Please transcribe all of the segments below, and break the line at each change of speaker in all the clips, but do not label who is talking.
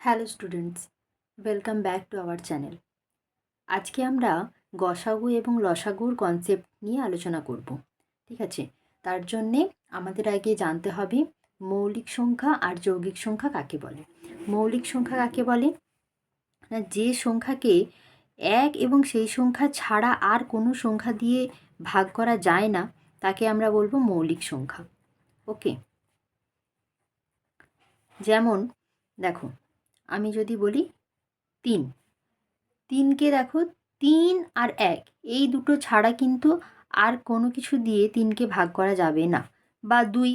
Hello students, welcome back to our channel. আজকে আমরা গসাগু এবং লসাগুর কনসেপ্ট নিয়ে আলোচনা করব, ঠিক আছে? তার জন্যে আমাদের আগে জানতে হবে মৌলিক সংখ্যা আর যৌগিক সংখ্যা কাকে বলে। মৌলিক সংখ্যা কাকে বলে? না, যে সংখ্যাকে এক এবং সেই সংখ্যা ছাড়া আর কোনো সংখ্যা দিয়ে ভাগ করা যায় না, তাকে আমরা বলব মৌলিক সংখ্যা। ওকে? যেমন, দেখো আমি যদি বলি তিন। তিনকে দেখো, তিন আর এক, এই দুটো ছাড়া কিন্তু আর কোনো কিছু দিয়ে তিনকে ভাগ করা যাবে না। বা দুই,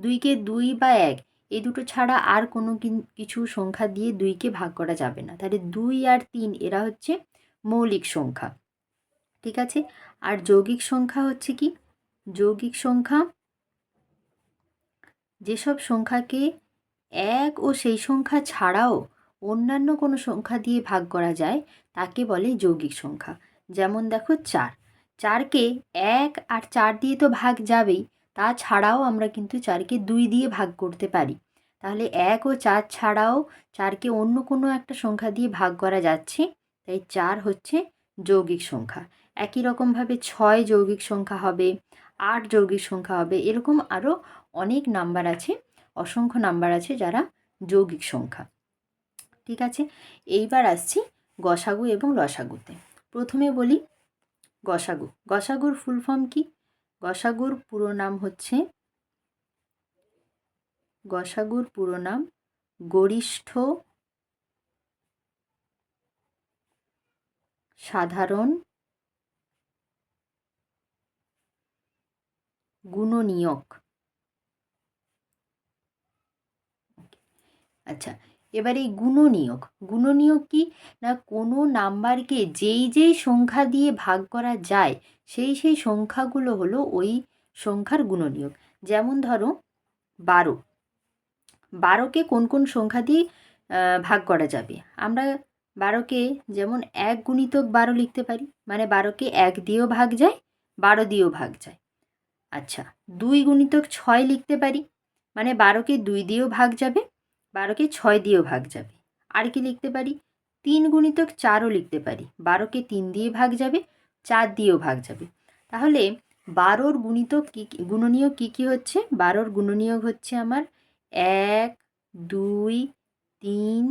দুইকে দুই বা এক, এই দুটো ছাড়া আর কোনো কিছু সংখ্যা দিয়ে দুইকে ভাগ করা যাবে না। তাহলে দুই আর তিন, এরা হচ্ছে মৌলিক সংখ্যা। ঠিক আছে? আর যৌগিক সংখ্যা হচ্ছে কি? যৌগিক সংখ্যা যেসব সংখ্যাকে এক ও সেই সংখ্যা ছাড়াও অন্যান্য কোনো সংখ্যা দিয়ে ভাগ করা যায়, তাকে বলে যৌগিক সংখ্যা। যেমন দেখো চার। চারকে এক আর চার দিয়ে তো ভাগ যাবেই তাছাড়াও আমরা কিন্তু চারকে দুই দিয়ে ভাগ করতে পারি। তাহলে এক ও চার ছাড়াও চারকে অন্য কোনো একটা সংখ্যা দিয়ে ভাগ করা যাচ্ছে, তাই চার হচ্ছে যৌগিক সংখ্যা। একই রকমভাবে ছয় যৌগিক সংখ্যা হবে, আট যৌগিক সংখ্যা হবে, এরকম আরও অনেক নাম্বার আছে। অসংখ্য নাম্বার আছে যারা যৌগিক সংখ্যা। ঠিক আছে? এইবার আসছি গসাগু এবং লসাগুতে প্রথমে বলি গসাগু। গসাগুর ফুল ফর্ম কি? গসাগুর পুরো নাম হচ্ছে গসাগুর পুরো নাম গরিষ্ঠ সাধারণ গুণনীয়ক। আচ্ছা এবার এই গুণনীয়ক গুণনীয়ক কি? না কোনো নাম্বারকে যেই যেই সংখ্যা দিয়ে ভাগ করা যায়, সেই সেই সংখ্যাগুলো হলো ওই সংখ্যার গুণনীয়ক। যেমন ধরো, বারো। বারোকে কোন কোন সংখ্যা দিয়ে ভাগ করা যাবে? আমরা বারোকে যেমন এক গুণিতক বারো লিখতে পারি মানে বারোকে এক দিয়েও ভাগ যায়, বারো দিয়েও ভাগ যায়। আচ্ছা দুই গুণিতক ছয় লিখতে পারি মানে বারোকে দুই দিয়েও ভাগ যাবে বারোকে ছয় দিয়েও ভাগ যাবে। আর কি লিখতে পারি, তিন গুণিতক চারও লিখতে পারি, বারোকে তিন দিয়ে ভাগ যাবে, চার দিয়েও ভাগ যাবে। তাহলে বারোর গুণিতক কী গুণনীয়ক কী কী হচ্ছে? বারোর গুণনীয়ক হচ্ছে আমার এক, দুই, তিন,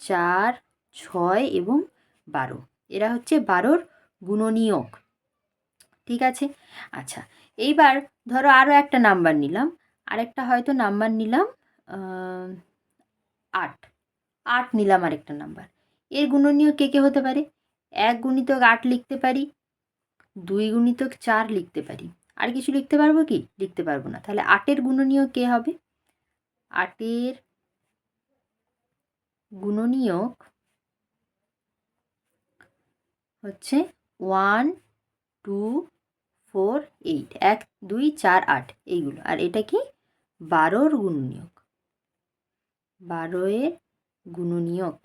চার, ছয় এবং বারো। এরা হচ্ছে বারোর গুণনীয়ক। ঠিক আছে? আচ্ছা এইবার ধরো আরও একটা নাম্বার নিলাম। আরেকটা হয়তো নাম্বার নিলাম আট। আট নিলাম আরেকটা নাম্বার এর গুণনীয় কে কে হতে পারে? এক গুণিতক আট লিখতে পারি, দুই গুণিতক চার লিখতে পারি। আর কিছু লিখতে পারব কি? লিখতে পারব না। তাহলে আটের গুণনীয় কে হবে? আটের গুণনীয়ক হচ্ছে ওয়ান টু ফোর এইট এক, দুই, চার, আট। এইগুলো। আর এটা কি? বারোর গুণনীয়ক। বারোয়ের গুণনীয়ক।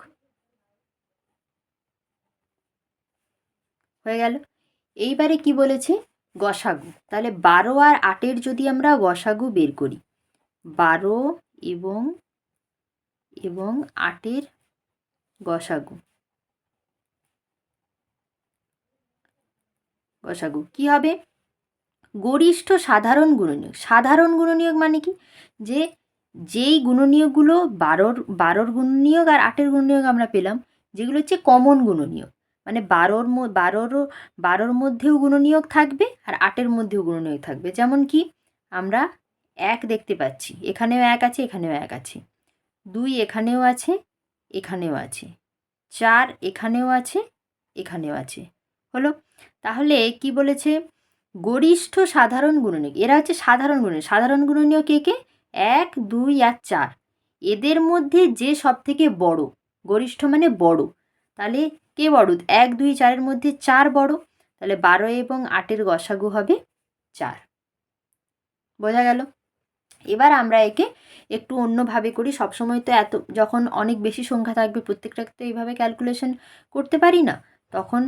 হয়ে গেল। এইবারে কি বলেছে? গসাগু। তাহলে বারো আর আটের যদি আমরা গসাগু বের করি, বারো এবং এবং আটের গসাগু। গসাগু। কি হবে? গরিষ্ঠ সাধারণ গুণনীয়ক। সাধারণ গুণনীয়ক মানে কি? যে যেই গুণনীয়কগুলো বারোর বারোর গুণনীয়ক আর আটের গুণনীয়ক আমরা পেলাম, যেগুলো হচ্ছে কমন গুণনীয়ক। মানে বারোর বারোরও, বারোর মধ্যেও গুণনীয়ক থাকবে আর আটের মধ্যেও গুণনীয়ক থাকবে। যেমন কি, আমরা এক দেখতে পাচ্ছি, এখানেও এক আছে, এখানেও এক আছে। দুই এখানেও আছে এখানেও আছে। চার এখানেও আছে এখানেও আছে। হলো, তাহলে কি বলেছে? গরিষ্ঠ সাধারণ গুণনীয়ক, এরা হচ্ছে সাধারণ গুণনীয়ক। সাধারণ গুণনীয় কে কে? এক, দুই আর চার। এদের মধ্যে যে সব থেকে বড়, গরিষ্ঠ মানে বড়, তাহলে কে বড়? এক, দুই, চারের মধ্যে চার বড়, তাহলে বারো এবং আটের গসাগু হবে চার। বোঝা গেল? এবার আমরা একে একটু অন্যভাবে করি। সবসময় তো এত, যখন অনেক বেশি সংখ্যা থাকবে প্রত্যেকটাকে তো এইভাবে ক্যালকুলেশন করতে পারি না, তখন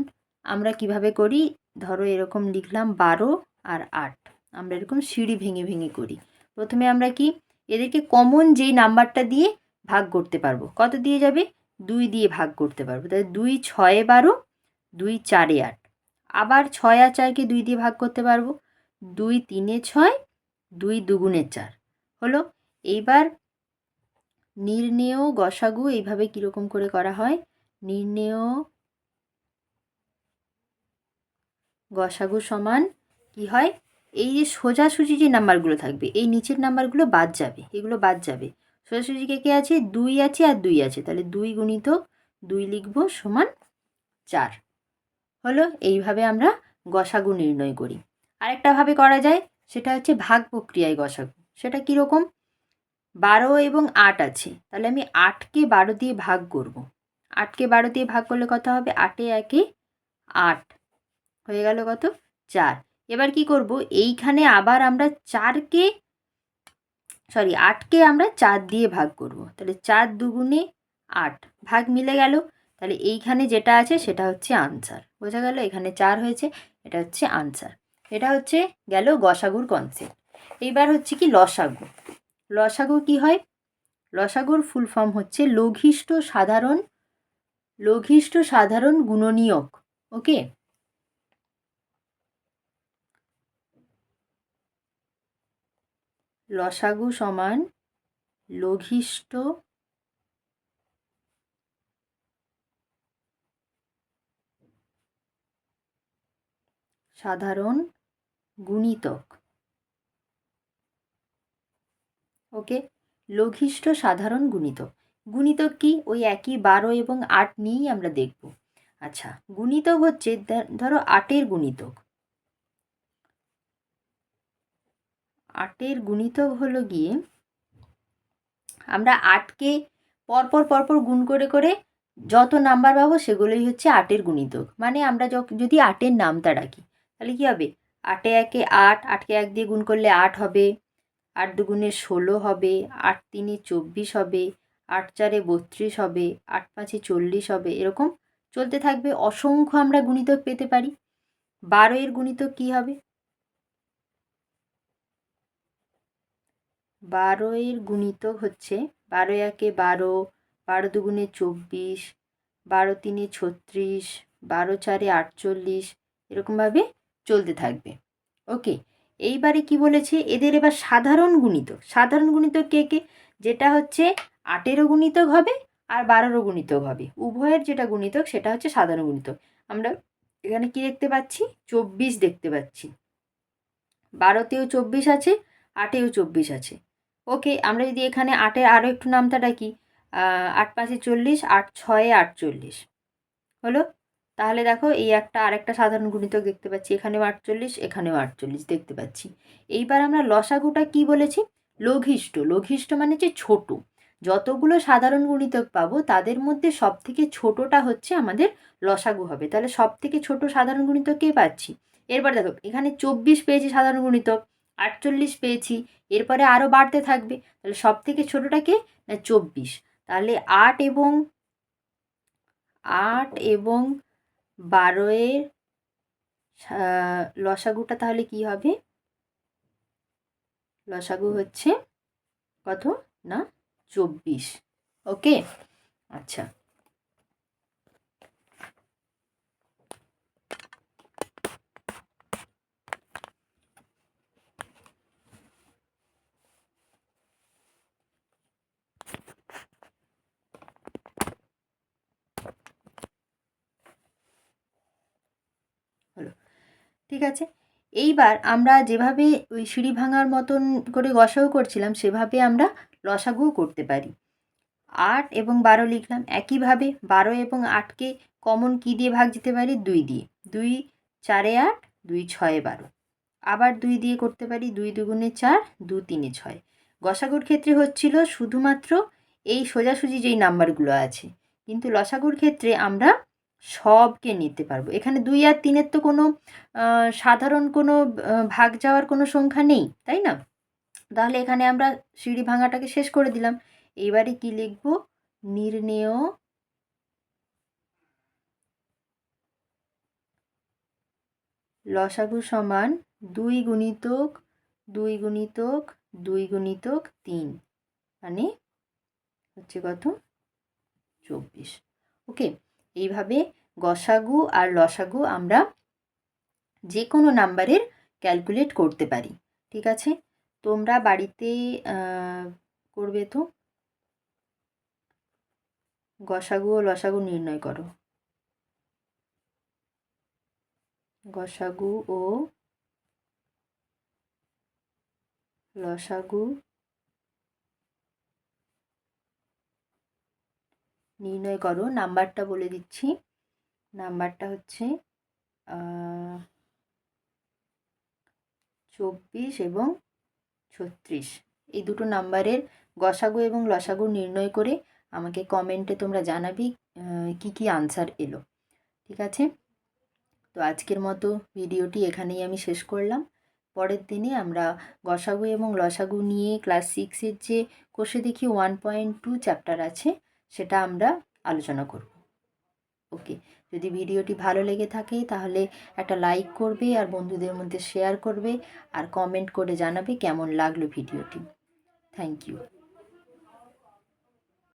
আমরা কীভাবে করি? ধরো এরকম লিখলাম বারো আর আট, আমরা এরকম সিঁড়ি ভেঙে ভেঙে করি। প্রথমে আমরা কি? এদেরকে কমন যেই নাম্বারটা দিয়ে ভাগ করতে পারব। কত দিয়ে যাবে? দুই দিয়ে ভাগ করতে পারব। তাহলে দুই ছয়ে বারো, দুই চারে আট। আবার ছয় আর চারকে দুই দিয়ে ভাগ করতে পারব। দুই তিনে ছয়, দুই দুগুণে চার। হলো? এইবার নির্ণেয় গসাগু এইভাবে কীরকম করে করা হয়? নির্ণেয় গসাগু সমান কি হয়? এই যে সোজাসুজি যে নাম্বারগুলো থাকবে, এই নিচের নাম্বারগুলো বাদ যাবে, এগুলো বাদ যাবে। সোজাসুজি কে কে আছে? দুই আছে আর দুই আছে, তাহলে দুই গুণিত দুই লিখব সমান চার। হলো, এইভাবে আমরা গসাগু নির্ণয় করি। আরেকটাভাবে করা যায়, সেটা হচ্ছে ভাগ প্রক্রিয়ায় গসাগু। সেটা কীরকম বারো এবং আট আছে, তাহলে আমি আটকে বারো দিয়ে ভাগ করব। আটকে বারো দিয়ে ভাগ করলে কত হবে? আটে একে আট। হয়ে গেল কত? চার। এবার কি করব? এইখানে আবার আমরা চারকে সরি আটকে আমরা চার দিয়ে ভাগ করব। তাহলে চার দুগুণে আট, ভাগ মিলে গেল। তাহলে এইখানে যেটা আছে সেটা হচ্ছে আনসার বোঝা গেল? এখানে চার হয়েছে, এটা হচ্ছে আনসার এটা হচ্ছে গেল গসাগুর কনসেপ্ট এইবার হচ্ছে কি লসাগু। লসাগু কি হয়? লসাগুর ফুল ফর্ম হচ্ছে লঘিষ্ঠ সাধারণ লঘিষ্ঠ সাধারণ গুণনীয়ক। ওকে লসাগু সমান লঘিষ্ঠ সাধারণ গুণিতক। ওকে? লঘিষ্ঠ সাধারণ গুণিতক। গুণিতক কি? ওই একই বারো এবং আট নিয়েই আমরা দেখব। আচ্ছা গুণিতক হচ্ছে, ধরো আটের গুণিতক। আটের গুণিতক হলো গিয়ে আমরা আটকে পরপর পরপর গুণ করে করে যত নাম্বার পাবো সেগুলোই হচ্ছে আটের গুণিতক। মানে আমরা যদি আটের নামটা রাখি, তাহলে কী হবে? আটে একে আট, আটকে এক দিয়ে গুণ করলে আট হবে, আট দুগুণে ষোলো হবে, আট তিনে চব্বিশ হবে, আট চারে বত্রিশ হবে, আট পাঁচে চল্লিশ হবে, এরকম চলতে থাকবে। অসংখ্য আমরা গুণিতক পেতে পারি। বারো এর গুণিতক কী হবে? বারো এর গুণিতক হচ্ছে বারো একে বারো বারো দুগুণে চব্বিশ, বারো তিনে ছত্রিশ, বারো চারে আটচল্লিশ, এরকমভাবে চলতে থাকবে। ওকে, এইবারে কি বলেছে? এদের এবার সাধারণ গুণিতক সাধারণ গুণিতক কে কে? যেটা হচ্ছে আটেরও গুণিতক হবে আর বারোরও গুণিতক হবে। উভয়ের যেটা গুণিতক সেটা হচ্ছে সাধারণ গুণিতক। আমরা এখানে কি দেখতে পাচ্ছি? চব্বিশ দেখতে পাচ্ছি। বারোতেও চব্বিশ আছে, আটেও চব্বিশ আছে। ওকে, আমরা যদি এখানে আটের আরও একটু নামটা ডাকি আট পাঁচে চল্লিশ, আট ছয়ে আটচল্লিশ। হলো? তাহলে দেখো, এই একটা আরেকটা সাধারণ গুণিতক দেখতে পাচ্ছি, এখানেও আটচল্লিশ এখানেও আটচল্লিশ দেখতে পাচ্ছি। এইবার আমরা লসাগুটা কি বলেছি? লঘিষ্ঠ। লঘিষ্ঠ মানে যে ছোট। যতগুলো সাধারণ গুণিতক পাবো, তাদের মধ্যে সব থেকে ছোটোটা হচ্ছে আমাদের লসাগু হবে। তাহলে সব থেকে ছোট সাধারণ গুণিতক কে পাচ্ছি? এরপর দেখো, এখানে চব্বিশ পেয়েছি সাধারণ গুণিতক। আটচল্লিশ পেয়েছি, এরপরে আরও বাড়তে থাকবে। তাহলে সব থেকে ছোটোটা কে? না, চব্বিশ। তাহলে আট এবং আট এবং বারোয়ের লসাগুটা তাহলে কি হবে? লসাগু হচ্ছে কত? না, চব্বিশ। ওকে? আচ্ছা। ঠিক আছে? এইবার আমরা যেভাবে ওই সিঁড়ি ভাঙার মতন করে গসাগু করছিলাম, সেভাবে আমরা লসাগুও করতে পারি। আট এবং বারো লিখলাম, একইভাবে বারো এবং আটকে কমন কী দিয়ে ভাগ যেতে পারি? দুই দিয়ে। দুই চারে আট, দুই ছয়ে বারো। আবার দুই দিয়ে করতে পারি, দুই দুগুণে চার, দু তিনে ছয়। গসাগুর ক্ষেত্রে হচ্ছিল শুধুমাত্র এই সোজাসুজি যেই নাম্বারগুলো আছে। কিন্তু লসাগুর ক্ষেত্রে আমরা সবকে নিতে পারব। এখানে দুই আর তিনের তো কোনো সাধারণ কোনো ভাগ যাওয়ার কোনো সংখ্যা নেই, তাই না? তাহলে এখানে আমরা সিঁড়ি ভাঙাটাকে শেষ করে দিলাম। এইবারে কি লিখব? নির্ণেয় লসাগু সমান দুই গুণিতক দুই গুণিতক দুই গুণিতক তিন। মানে হচ্ছে কত? চব্বিশ। ওকে এইভাবে গসাগু আর লসাগু আমরা যে কোনো নাম্বারের ক্যালকুলেট করতে পারি, ঠিক আছে? তোমরা বাড়িতে করবে তো? গসাগু ও লসাগু নির্ণয় করো। গসাগু ও লসাগু নির্ণয় করো। নাম্বারটা বলে দিচ্ছি। নাম্বারটা হচ্ছে চব্বিশ এবং ছত্রিশ। এই দুটো নাম্বারের গসাগু এবং লসাগু নির্ণয় করে আমাকে কমেন্টে তোমরা জানাবি কি কি আনসার এলো। ঠিক আছে? তো আজকের মতো ভিডিওটি এখানেই আমি শেষ করলাম। পরের দিনে আমরা গসাগু এবং লসাগু নিয়ে ক্লাস সিক্সের যে কোষে দেখি ওয়ান পয়েন্ট টু চ্যাপ্টার আছে সেটা আমরা আলোচনা করব। ওকে, যদি ভিডিওটি ভালো লেগে থাকে তাহলে একটা লাইক করবে আর বন্ধুদের মধ্যে শেয়ার করবে আর কমেন্ট করে জানাবে কেমন লাগল ভিডিওটি। Thank you.